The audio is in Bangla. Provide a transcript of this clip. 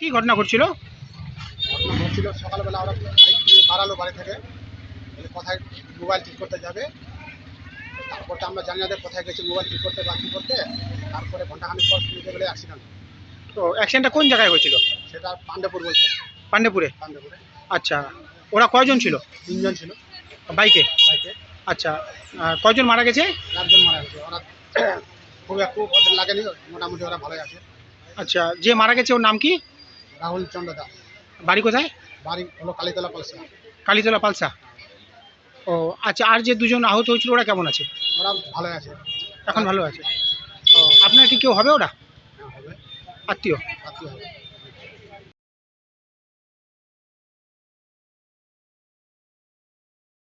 কি ঘটনা ঘটছিল? ঘটনা ঘটছিল সকালবেলা ওরা বাইক নিয়ে বাড়ালো বাড়ি থেকে। কোথায় মোবাইল ঠিক করতে যাবে? তারপর আমরা জানি না কোথায় গেছে মোবাইল ঠিক করতে বা কী করতে। তারপরে ঘন্টাখানিক পর শুনতে গেলে অ্যাক্সিডেন্ট তো অ্যাক্সিডেন্টটা কোন জায়গায় হয়েছিল? সেটা পাণ্ডেপুর বলছে। পাণ্ডেপুরে পাণ্ডেপুরে আচ্ছা ওরা কয়জন ছিল? তিনজন ছিল। বাইকে? বাইকে। আচ্ছা কয়জন মারা গেছে? চারজন মারা গেছে। ওরা খুব একটু ওদের লাগেনি মোটামুটি ওরা ভালোই আছে। আচ্ছা যে মারা গেছে ওর নাম কি? রাহুল চন্দ্র দাস। বাড়ি কোথায়? বাড়ি হলো কালীতলা পালসা। কালীতলা পালসা। ও আচ্ছা আর যে দুজন আহত হয়েছিল ওরা কেমন আছে? ওরা ভালো আছে। এখন ভালো আছে? ও আপনার কি কেউ হবে ওরা? হ্যাঁ, আত্মীয়? আত্মীয় হবে।